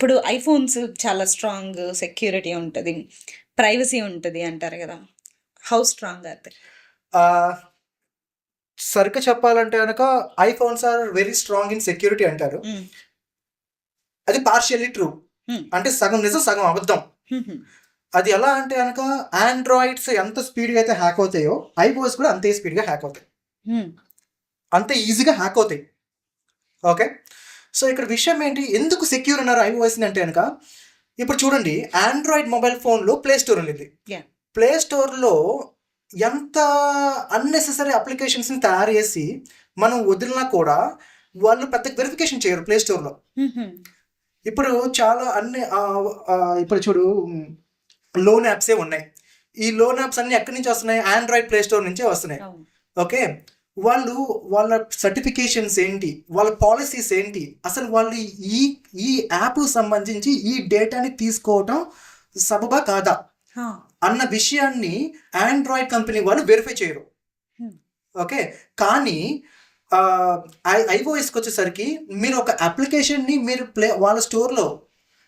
ఇప్పుడు ఐఫోన్స్ చాలా strong security ఉంటుంది ప్రైవసీ ఉంటుంది అంటారు కదా. హౌ స్ట్రాంగ్ అయితే సరిగ్గా చెప్పాలంటే కనుక iPhones are very strong in security అంటారు. అది పార్షియల్లీ ట్రూ Hmm. అంటే సగం నిజం సగం అబద్ధం. అది ఎలా అంటే కనుక ఆండ్రాయిడ్స్ ఎంత స్పీడ్గా అయితే హ్యాక్ అవుతాయో ఐఫోన్స్ కూడా అంతే స్పీడ్గా హ్యాక్ అవుతాయి. అంతే ఈజీగా హ్యాక్ అవుతాయి. ఓకే సో ఇక్కడ విషయం ఏంటి? ఎందుకు సెక్యూర్ అన్నారు ఐఓఎస్ అంటే కనుక ఇప్పుడు చూడండి ఆండ్రాయిడ్ మొబైల్ ఫోన్లో ప్లే స్టోర్ ఉంది. ప్లే స్టోర్లో ఎంత అన్నెసెసరీ అప్లికేషన్స్ని తయారు చేసి మనం వదిలినా కూడా వాళ్ళు పెద్ద వెరిఫికేషన్ చేయరు ప్లే స్టోర్లో ఇప్పుడు చాలా అన్ని ఇప్పుడు చూడు లోన్ యాప్సే ఉన్నాయి. ఈ లోన్ యాప్స్ అన్ని ఎక్కడి నుంచి వస్తున్నాయి? ఆండ్రాయిడ్ ప్లే స్టోర్ నుంచే వస్తున్నాయి. ఓకే వాళ్ళు వాళ్ళ సర్టిఫికేషన్స్ ఏంటి? వాళ్ళ పాలసీస్ ఏంటి? అసలు వాళ్ళు ఈ ఈ యాప్ సంబంధించి ఈ డేటాని తీసుకోవటం సబబా కాదా? అన్న విషయాన్ని ఆండ్రాయిడ్ కంపెనీ వాళ్ళు వెరిఫై చేయరు. ఓకే? కానీ ఐఓఎస్కి వచ్చేసరికి మీరు ఒక అప్లికేషన్ని మీరు ప్లే వాళ్ళ స్టోర్లో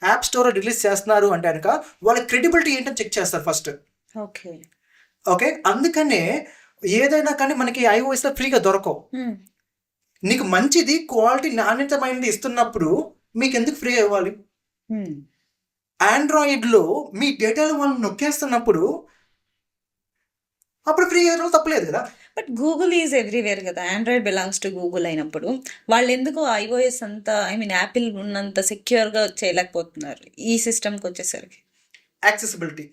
యాప్ స్టోర్ రిలీజ్ చేస్తున్నారు అంటే కనుక వాళ్ళ క్రెడిబిలిటీ ఏంటో చెక్ చేస్తారు ఫస్ట్ ఓకే. ఓకే? అందుకనే ఏదైనా కానీ మనకి ఐఓఎస్లో ఫ్రీగా దొరకవు. నీకు మంచిది క్వాలిటీ నాణ్యతమైనది ఇస్తున్నప్పుడు మీకు ఎందుకు ఫ్రీ ఇవ్వాలి ఆండ్రాయిడ్లో మీ డేటాలు వాళ్ళు నొక్కేస్తున్నప్పుడు అప్పుడు ఫ్రీ ఇవ్వడం తప్పలేదు కదా. బట్ గూగుల్ ఈజ్ ఎవ్రీవేర్ కదా. ఆండ్రాయిడ్ బిలాంగ్స్ టు గూగుల్ అయినప్పుడు వాళ్ళు ఎందుకు ఐఓఎస్ అంత ఐ మీన్ యాపిల్ ఉన్నంత సెక్యూర్గా చేయలేకపోతున్నారు ఈ సిస్టమ్కి వచ్చేసరికి? యాక్సెసిబిలిటీ.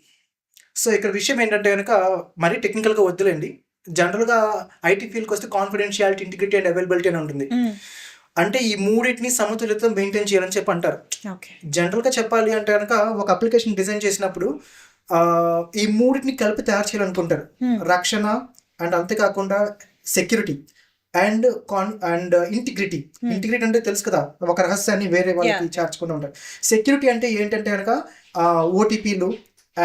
సో ఇక్కడ విషయం ఏంటంటే కనుక మరీ టెక్నికల్గా వద్దులేండి. జనరల్గా ఐటీ ఫీల్డ్కి వస్తే కాన్ఫిడెన్షియాలిటీ ఇంటిగ్రిటీ అండ్ అవైలబిలిటీ అని ఉంటుంది. అంటే ఈ మూడింటిని సమతుల్యత మెయింటైన్ చేయాలని చెప్పి అంటారు. ఓకే. జనరల్గా చెప్పాలి అంటే కనుక ఒక అప్లికేషన్ డిజైన్ చేసినప్పుడు ఆ, ఈ మూడింటిని కలిపి తయారు చేయాలనుకుంటారు. రక్షణ అండ్ అంతేకాకుండా security and con and integrity. Integrity అంటే తెలుసు కదా ఒక రహస్యాన్ని వేరే వాళ్ళకి చేర్చుకుంటూ ఉంటారు. సెక్యూరిటీ అంటే ఏంటంటే కనుక ఓటీపీలు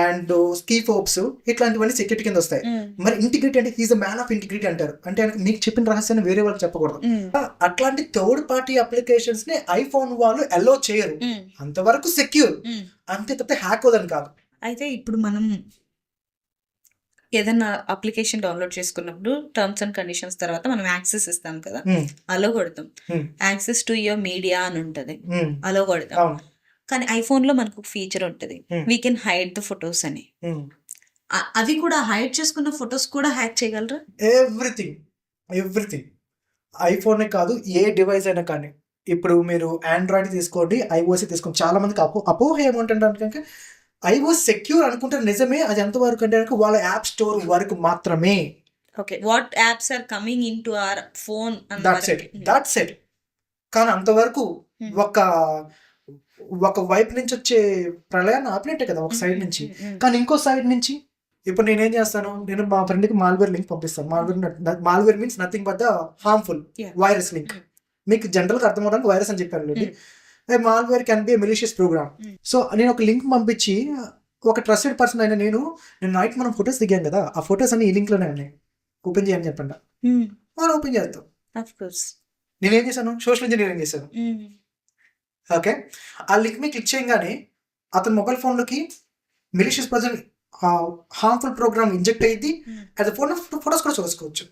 అండ్ స్కీ ఫోప్స్ ఇట్లాంటివన్నీ సెక్యూరిటీ కింద వస్తాయి. మరి ఇంటిగ్రిటీ అంటే is a man of integrity అంటారు. అంటే మీకు చెప్పిన రహస్యాన్ని వేరే వాళ్ళకి చెప్పకూడదు. అట్లాంటి థర్డ్ పార్టీ అప్లికేషన్స్ని ఐఫోన్ వాళ్ళు అలో చేయరు. అంతవరకు సెక్యూర్ అంతే తప్పితే హ్యాక్ అవుదని కాదు. అయితే ఇప్పుడు మనం ఏదైనా అప్లికేషన్ డౌన్లోడ్ చేసుకున్నప్పుడు టర్మ్స్ అండ్ కండిషన్స్ తర్వాత మనం యాక్సెస్ ఇస్తాం కదా. అలో కొడతాం. యాక్సెస్ టు యువర్ మీడియా అని ఉంటుంది. అలో కొడతాం. కానీ ఐఫోన్లో మనకు ఫీచర్ ఉంటుంది. We can hide the photos అని. Hmm. అవి కూడా హైడ్ చేసుకున్న ఫొటోస్ కూడా హ్యాక్ చేయగలరా? ఎవ్రీథింగ్ ఎవ్రీథింగ్ ఐఫోనే కాదు ఏ డివైస్ అయినా కానీ. ఇప్పుడు మీరు ఆండ్రాయిడ్ తీసుకోండి ఐఓఎస్ తీసుకోండి చాలా మందికి అపో అపోహ ఏమంటుంటారు కనుక ఐఓఎస్ సెక్యూర్ అనుకుంటారు నిజమే అది ఎంతవరకు అంటే వాళ్ళ యాప్ స్టోర్ వరకు మాత్రమే. Okay what apps are coming in to our phone that's it that's it కానీ అంతవరకు Hmm. ఒక ఒక వైపు నుంచి వచ్చే ప్రళయాన్ని ఆపినట్టే కదా ఒక సైడ్ నుంచి. కానీ ఇంకో సైడ్ నుంచి ఇప్పుడు నేనేం చేస్తాను? నేను మా ఫ్రెండ్కి మాల్వేర్ లింక్ పంపిస్తాను. Malware malware means nothing but the harmful. Virus link. మీకు జనరల్గా అర్థం అవడానికి వైరస్ అని చెప్పారు malware can be malicious program. So నేను ఒక లింక్ పంపించి ఒక ట్రస్టెడ్ పర్సన్ అయిన నేను నేను నైట్ మనం ఫొటోస్ దిగాం కదా ఆ ఫొటోస్ అన్ని ఈ లింక్లోనే ఉన్నాయి. ఓపెన్ చేయని చెప్పండి. మనం ఓపెన్ చేస్తాం నేనేం చేశాను? సోషల్ ఇంజనీరింగ్ చేశాను. ఓకే? ఆ లింక్ మీద క్లిక్ చేయగానే అతని mobile ఫోన్లోకి malicious person harmful program inject అయ్యింది అది ఫోన్ ఫొటోస్ కూడా చూసుకోవచ్చు.